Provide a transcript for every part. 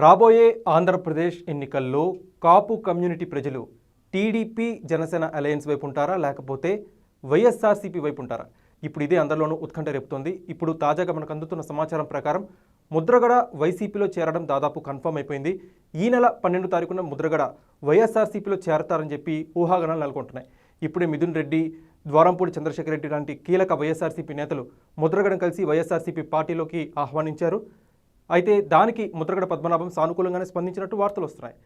రాబోయే ఆంధ్రప్రదేశ్ ఎన్నికల్లో కాపు కమ్యూనిటీ ప్రజలు టీడీపీ జనసేన అలయన్స్ వైపు ఉంటారా? లేకపోతే వైఎస్ఆర్సీపీ వైపు ఉంటారా? ఇప్పుడు ఇదే అందరిలోనూ ఉత్కంఠ రేపుతోంది. ఇప్పుడు తాజాగా మనకు అందుతున్న సమాచారం ప్రకారం ముద్రగడ వైసీపీలో చేరడం దాదాపు కన్ఫర్మ్ అయిపోయింది. ఈ నెల పన్నెండు తారీఖున ముద్రగడ వైఎస్ఆర్సీపీలో చేరతారని చెప్పి ఊహాగానాలు నెలకొంటున్నాయి. ఇప్పుడే మిథున్ రెడ్డి ద్వారంపూడి చంద్రశేఖర్ రెడ్డి లాంటి కీలక వైఎస్ఆర్సీపీ నేతలు ముద్రగడను కలిసి వైఎస్ఆర్సీపీ పార్టీలోకి ఆహ్వానించారు. అయితే దానికి ముద్రగడ పద్మనాభం సానుకూలంగానే స్పందించినట్టు వార్తలు వస్తున్నాయి.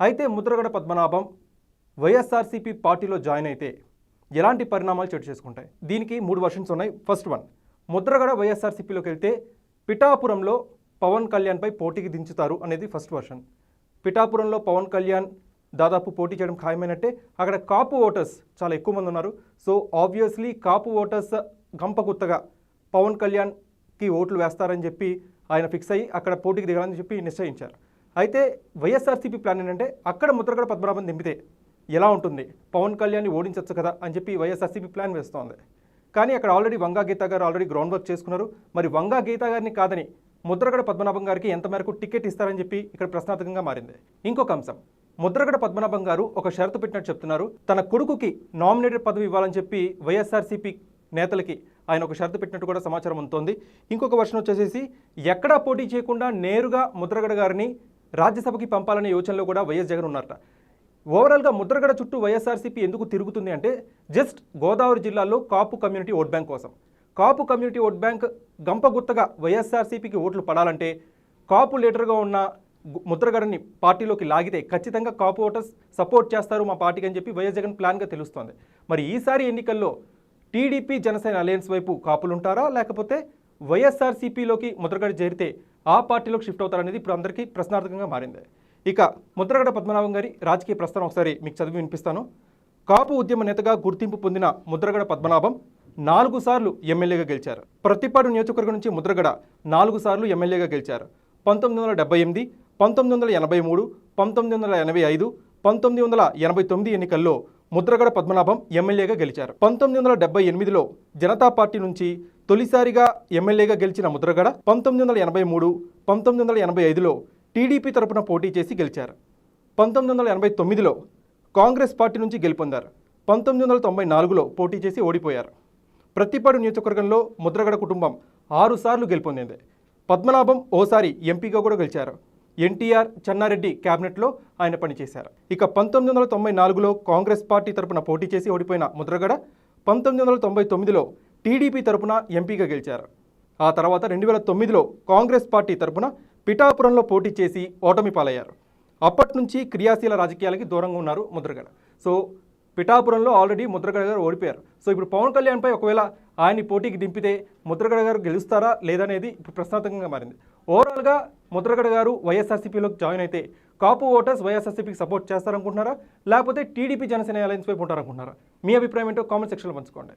అయితే ముద్రగడ పద్మనాభం వైఎస్ఆర్సీపీ పార్టీలో జాయిన్ అయితే ఎలాంటి పరిణామాలు చోటు చేసుకుంటాయి? దీనికి మూడు వర్షన్స్ ఉన్నాయి. ఫస్ట్ వన్ ముద్రగడ వైఎస్ఆర్సీపీలోకి వెళ్తే పిఠాపురంలో పవన్ కళ్యాణ్పై పోటీకి దించుతారు అనేది ఫస్ట్ వర్షన్. పిఠాపురంలో పవన్ కళ్యాణ్ దాదాపు పోటీ చేయడం ఖాయమైనట్టే. అక్కడ కాపు ఓటర్స్ చాలా ఎక్కువ మంది ఉన్నారు. సో ఆబ్వియస్లీ కాపు ఓటర్స్ గంపగుత్తగా పవన్ కళ్యాణ్కి ఓట్లు వేస్తారని చెప్పి ఆయన ఫిక్స్ అయ్యి అక్కడ పోటీకి దిగాలని చెప్పి నిశ్చయించారు. అయితే వైఎస్ఆర్సీపీ ప్లాన్ ఏంటంటే అక్కడ ముద్రగడ పద్మనాభం దింపితే ఎలా ఉంటుంది? పవన్ కళ్యాణ్ని ఓడించవచ్చు కదా అని చెప్పి వైఎస్ఆర్సీపీ ప్లాన్ వేస్తోంది. కానీ అక్కడ ఆల్రెడీ వంగా గీత గారు ఆల్రెడీ గ్రౌండ్ వర్క్ చేసుకున్నారు. మరి వంగా గీత గారిని కాదని ముద్రగడ పద్మనాభం గారికి ఎంత మేరకు టికెట్ ఇస్తారని చెప్పి ఇక్కడ ప్రశ్నార్థకంగా మారింది. ఇంకొక అంశం. ముద్రగడ పద్మనాభం గారు ఒక షరతు పెట్టినట్టు చెప్తున్నారు. తన కొడుకుకి నామినేటెడ్ పదవి ఇవ్వాలని చెప్పి వైఎస్ఆర్సీపీ నేతలకి ఆయన ఒక షరతు పెట్టినట్టు కూడా సమాచారం ఉంటుంది ఇంకొక వర్షం వచ్చేసేసి ఎక్కడా పోటీ చేయకుండా నేరుగా ముద్రగడ గారిని రాజ్యసభకి పంపాలనే యోచనలో కూడా వైఎస్ జగన్ ఉన్నారట. ఓవరాల్గా ముద్రగడ చుట్టూ వైఎస్ఆర్సీపీ ఎందుకు తిరుగుతుంది అంటే జస్ట్ గోదావరి జిల్లాలో కాపు కమ్యూనిటీ ఓట్ బ్యాంక్ కోసం. కాపు కమ్యూనిటీ ఓట్ బ్యాంక్ గంపగుత్తగా వైఎస్ఆర్సీపీకి ఓట్లు పడాలంటే కాపు లీడర్గా ఉన్న ముద్రగడని పార్టీలోకి లాగితే ఖచ్చితంగా కాపు ఓటర్స్ సపోర్ట్ చేస్తారు మా పార్టీకి అని చెప్పి వైఎస్ జగన్ ప్లాన్గా తెలుస్తోంది. మరి ఈసారి ఎన్నికల్లో టీడీపీ జనసేన అలయన్స్ వైపు కాపులుంటారా? లేకపోతే వైఎస్ఆర్సీపీలోకి ముద్రగడ చేరితే ఆ పార్టీలోకి షిఫ్ట్ అవుతారనేది ఇప్పుడు అందరికీ ప్రశ్నార్థకంగా మారింది. ఇక ముద్రగడ పద్మనాభం గారి రాజకీయ ప్రస్థానం ఒకసారి మీకు చదివి వినిపిస్తాను. కాపు ఉద్యమ నేతగా గుర్తింపు పొందిన ముద్రగడ పద్మనాభం నాలుగు సార్లు ఎమ్మెల్యేగా గెలిచారు. ప్రతిపాడు నియోజకవర్గం నుంచి ముద్రగడ నాలుగు సార్లు ఎమ్మెల్యేగా గెలిచారు. పంతొమ్మిది వందల డెబ్బై ఎనిమిది పంతొమ్మిది వందల ఎనభై మూడు పంతొమ్మిది వందల ఎనభై ఐదు పంతొమ్మిది వందల ఎనభై తొమ్మిది ఎన్నికల్లో ముద్రగడ పద్మనాభం ఎమ్మెల్యేగా గెలిచారు. పంతొమ్మిది వందల డెబ్బై ఎనిమిదిలో జనతా పార్టీ నుంచి తొలిసారిగా ఎమ్మెల్యేగా గెలిచిన ముద్రగడ పంతొమ్మిది వందల ఎనభై మూడు పంతొమ్మిది వందల ఎనభై ఐదులో టీడీపీ తరపున పోటీ చేసి గెలిచారు. పంతొమ్మిది వందల ఎనభై తొమ్మిదిలో కాంగ్రెస్ పార్టీ నుంచి గెలుపొందారు. పంతొమ్మిది వందల తొంభై నాలుగులో పోటీ చేసి ఓడిపోయారు. ప్రతిపాడు నియోజకవర్గంలో ముద్రగడ కుటుంబం ఆరుసార్లు గెలుపొందింది. పద్మనాభం ఓసారి ఎంపీగా కూడా గెలిచారు. ఎన్టీఆర్ చెన్నారెడ్డి క్యాబినెట్లో ఆయన పనిచేశారు. ఇక పంతొమ్మిది వందల తొంభై నాలుగులో కాంగ్రెస్ పార్టీ తరపున పోటీ చేసి ఓడిపోయిన ముద్రగడ పంతొమ్మిది వందల తొంభై తొమ్మిదిలో టీడీపీ తరపున ఎంపీగా గెలిచారు. ఆ తర్వాత రెండు వేల తొమ్మిదిలో కాంగ్రెస్ పార్టీ తరపున పిఠాపురంలో పోటీ చేసి ఓటమి పాలయ్యారు. అప్పటి నుంచి క్రియాశీల రాజకీయాలకి దూరంగా ఉన్నారు ముద్రగడ. సో పిఠాపురంలో ఆల్రెడీ ముద్రగడ గారు ఓడిపోయారు. సో ఇప్పుడు పవన్ కళ్యాణ్పై ఒకవేళ ఆయన్ని పోటీకి దింపితే ముద్రగడ గారు గెలుస్తారా లేదనేది ఇప్పుడు ప్రశ్నార్థకంగా మారింది. ఓవరాల్గా ముద్రగడ గారు వైఎస్ఆర్సీపీలోకి జాయిన్ అయితే కాపు ఓటర్స్ వైఎస్ఆర్సీపీకి సపోర్ట్ చేస్తారనుకుంటున్నారా? లేకపోతే టీడీపీ జనసేన అలయన్స్ వైపు ఉంటారనుకుంటున్నారా? మీ అభిప్రాయం ఏంటో కామెంట్ సెక్షన్లో పంచుకోండి.